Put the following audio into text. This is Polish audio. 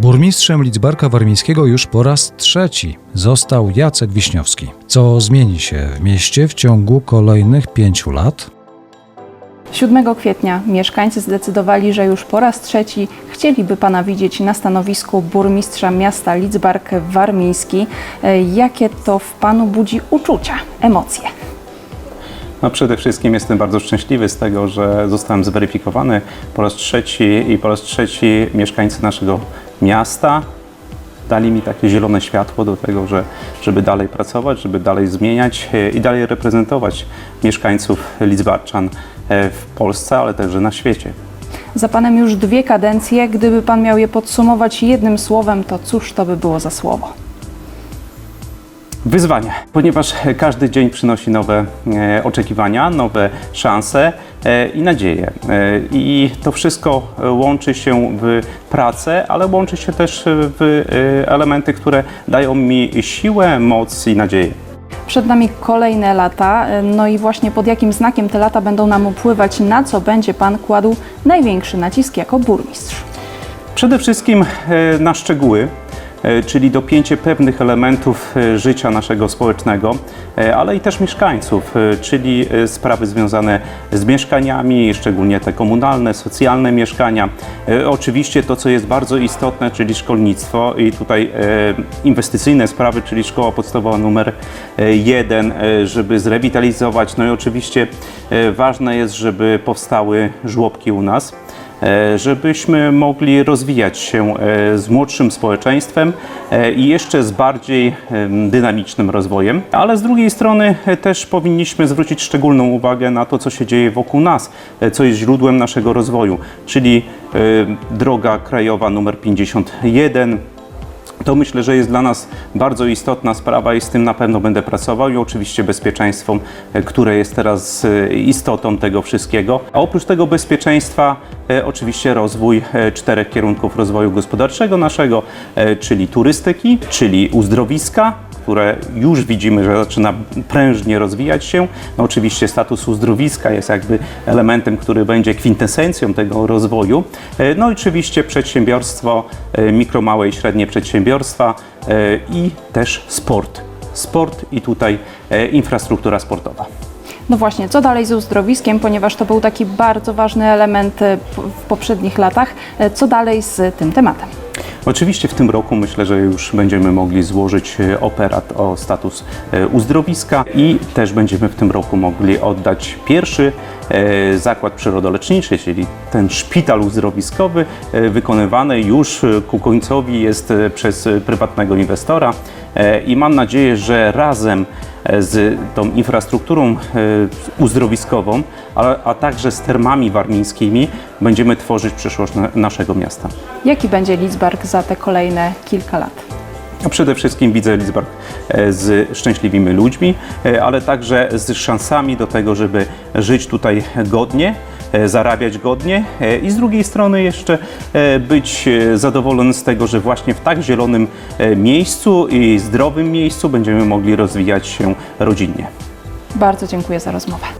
Burmistrzem Lidzbarka Warmińskiego już po raz trzeci został Jacek Wiśniowski. Co zmieni się w mieście w ciągu kolejnych pięciu lat? 7 kwietnia mieszkańcy zdecydowali, że już po raz trzeci chcieliby pana widzieć na stanowisku burmistrza miasta Lidzbark Warmiński. E, Jakie to w panu budzi uczucia, emocje? No przede wszystkim jestem bardzo szczęśliwy z tego, że zostałem zweryfikowany po raz trzeci i po raz trzeci mieszkańcy naszego miasta dali mi takie zielone światło do tego, że, żeby dalej pracować, żeby dalej zmieniać e, i dalej reprezentować mieszkańców Lidzbarczan e, w Polsce, ale także na świecie. Za panem już dwie kadencje. Gdyby pan miał je podsumować jednym słowem, to cóż to by było za słowo? Wyzwania, ponieważ każdy dzień przynosi nowe e, oczekiwania, nowe szanse e, i nadzieje. E, I to wszystko łączy się w pracę, ale łączy się też w elementy, które dają mi siłę, moc i nadzieję. Przed nami kolejne lata, no i właśnie pod jakim znakiem te lata będą nam upływać, na co będzie pan kładł największy nacisk jako burmistrz? Przede wszystkim na szczegóły, czyli dopięcie pewnych elementów e, życia naszego społecznego, e, ale i też mieszkańców, e, czyli e, sprawy związane z mieszkaniami, szczególnie te komunalne, socjalne mieszkania. E, Oczywiście to, co jest bardzo istotne, czyli szkolnictwo i tutaj e, inwestycyjne sprawy, czyli szkoła podstawowa numer e, jeden, e, żeby zrewitalizować. No i oczywiście e, ważne jest, żeby powstały żłobki u nas e, żebyśmy mogli rozwijać się e, z młodszym społeczeństwem e, i jeszcze z bardziej dynamicznym rozwojem, ale z drugiej strony e, też powinniśmy zwrócić szczególną uwagę na to, co się dzieje wokół nas, e, co jest źródłem naszego rozwoju, czyli e, droga krajowa numer 51, to myślę, że jest dla nas bardzo istotna sprawa i z tym na pewno będę pracował i oczywiście bezpieczeństwo, e, które jest teraz e, istotą tego wszystkiego. A oprócz tego bezpieczeństwa e, oczywiście rozwój czterech kierunków rozwoju gospodarczego naszego, czyli turystyki, czyli uzdrowiska, które już widzimy, że zaczyna prężnie rozwijać się. No oczywiście status uzdrowiska jest jakby elementem, który będzie kwintesencją tego rozwoju. E, No i oczywiście przedsiębiorstwo, e, mikro, małe i średnie przedsiębiorstwa e, i też sport. Sport i tutaj infrastruktura sportowa. No właśnie, co dalej z uzdrowiskiem, ponieważ to był taki bardzo ważny element w poprzednich latach. Co dalej z tym tematem? Oczywiście w tym roku myślę, że już będziemy mogli złożyć e, operat o status e, uzdrowiska i też będziemy w tym roku mogli oddać pierwszy e, zakład przyrodoleczniczy, czyli ten szpital uzdrowiskowy wykonywany już ku końcowi jest przez prywatnego inwestora i mam nadzieję, że razem e, z tą infrastrukturą e, uzdrowiskową, a, a także z termami warmińskimi będziemy tworzyć przyszłość na, naszego miasta. Jaki będzie Lidzbark za te kolejne kilka lat? A przede wszystkim widzę Lidzbark e, z szczęśliwymi ludźmi, e, ale także z szansami do tego, żeby żyć tutaj godnie, e, zarabiać godnie e, i z drugiej strony jeszcze e, być e, zadowolony z tego, że właśnie w tak zielonym e, miejscu i zdrowym miejscu będziemy mogli rozwijać się rodzinnie. Bardzo dziękuję za rozmowę.